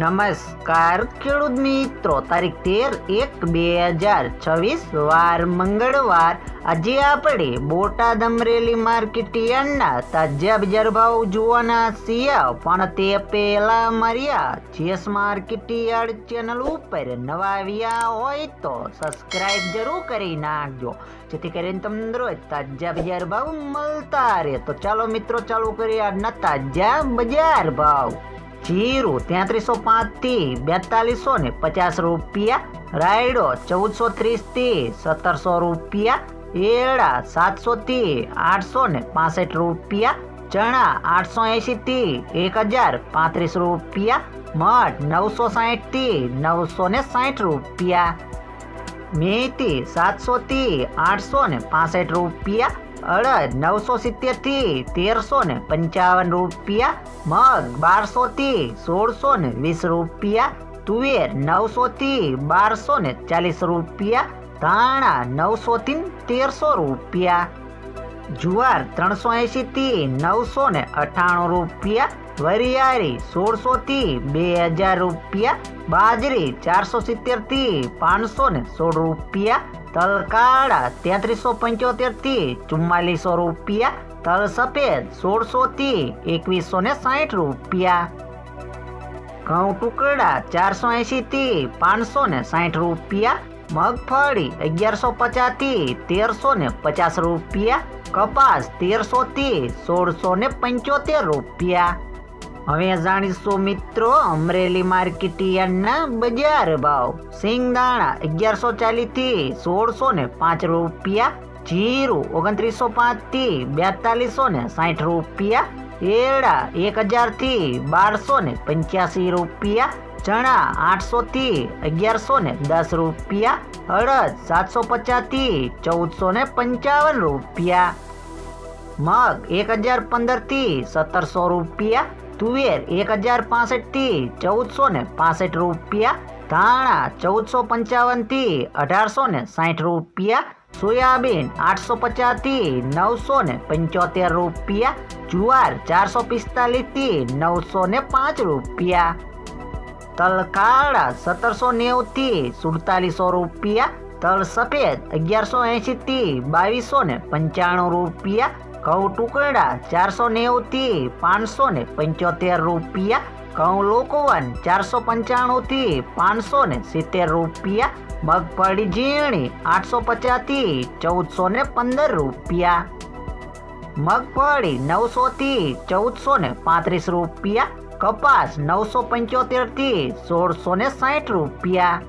નમસ્કાર, ખેડૂત મિત્રો. તારીખ તેર એક બે હજાર છવ્વીસ, વાર મંગળવાર. આજે આપણે બોટાદ અમરેલી માર્કેટ યાર્ડના તાજા બજાર ભાવ જોવાના છીએ. પણ તે પહેલા માર્યા, જેસ માર્કેટ યાર્ડ ચેનલ ઉપર નવા આવ્યા હોય તો સબસ્ક્રાઇબ જરૂર કરી નાખજો. જેથી કરીને તમને રોજ તાજા બજાર ભાવ મળતા રહે. તો ચાલો મિત્રો, ચાલુ કરીએ આજના તાજા બજાર ભાવ. જીરું તેત્રીસો પાંચથી બેતાલીસો ને પચાસ રૂપિયા. રાયડો ચૌદસો ત્રીસથી સત્તરસો રૂપિયા. એળા સાતસો થી આઠસો ને પાસઠ રૂપિયા. ચણા આઠસો એંશી થી એક હજાર પાંત્રીસ રૂપિયા. મઠ નવસો સાઠથી નવસો ને સાઠ રૂપિયા. મેથી સાતસો થી આઠસો ને પાસઠ રૂપિયા. અડદ નવસો સિત્તેરથી તેરસો ને પંચાવન રૂપિયા, મગ બારસો થી સોળસો ને વીસ રૂપિયા, તુવેર નવસો થી બારસો ને ચાલીસ રૂપિયા, ધાણા નવસો થી તેરસો રૂપિયા, જુવાર ત્રણસો એંશી થી નવસો ને અઠાણું રૂપિયા, વરિયાળી સોળસો થી બે હજાર રૂપિયા, બાજરી ચારસો સિત્તેરથી પાંચસો ને સોળ રૂપિયા તલ કાળા તેત્રીસો પંચોતેરથી ચુમ્માલીસો રૂપિયા, તલ સફેદ સોળસો થી એકવીસો ને સાઠ રૂપિયા. ઘઉં ટુકડા ચારસો એંશી થી પાંચસો ને સાઠ રૂપિયા, મગફળી અગિયારસો પચાસથી તેરસો ને પચાસ રૂપિયા, કપાસ તેરસો થી સોળસો ને પંચોતેર રૂપિયા. હવે જાણીશું મિત્રો, અમરેલી માર્કેટ બજાર ભાવ. સિંગદાણા અગિયારસો ચાલીસથી સોળસો ને પાંચ રૂપિયા, જીરું ઓગણત્રીસો પાંચથી બેતાલીસો ને સાઠ રૂપિયા, એરડા એક હજારથી બારસો ને પંચ્યાસી રૂપિયા, ચણા આઠસો થી અગિયારસો ને દસ રૂપિયા, અડદ સાતસો પચાસથી ચૌદસો ને પંચાવન રૂપિયા, મગ એક હજાર પંદરથી સત્તરસો રૂપિયા તુવેર એક હજાર પાસઠથી ચૌદસો ને પાસઠ રૂપિયા, ધાણા ચૌદસો પંચાવનથી અઢારસો ને સાઠ રૂપિયા, સોયાબીન આઠસો પચાસથી નવસો ને પંચોતેર રૂપિયા, જુવાર ચારસો પિસ્તાલીસથી નવસો ને પાંચ રૂપિયા. તલ કાળા સત્તરસો નેવુંથી સુડતાલીસો રૂપિયા, તલ સફેદ અગિયારસો એંશીથી બાવીસો ને પંચાણું રૂપિયા ઘઉં ટુકડા ચારસો નેવુંથી પાંચસો ને પંચોતેર રૂપિયા, ઘઉં લોકવન ચારસો પંચાણુંથી પાંચસો ને સિત્તેર રૂપિયા, મગફળી ઝીણી આઠસો પચાસથી ચૌદસો ને પંદર રૂપિયા. મગફળી નવસોથી ચૌદસો ને પાંત્રીસ રૂપિયા, કપાસ નવસો પંચોતેરથી સોળસો ને સાઠ રૂપિયા.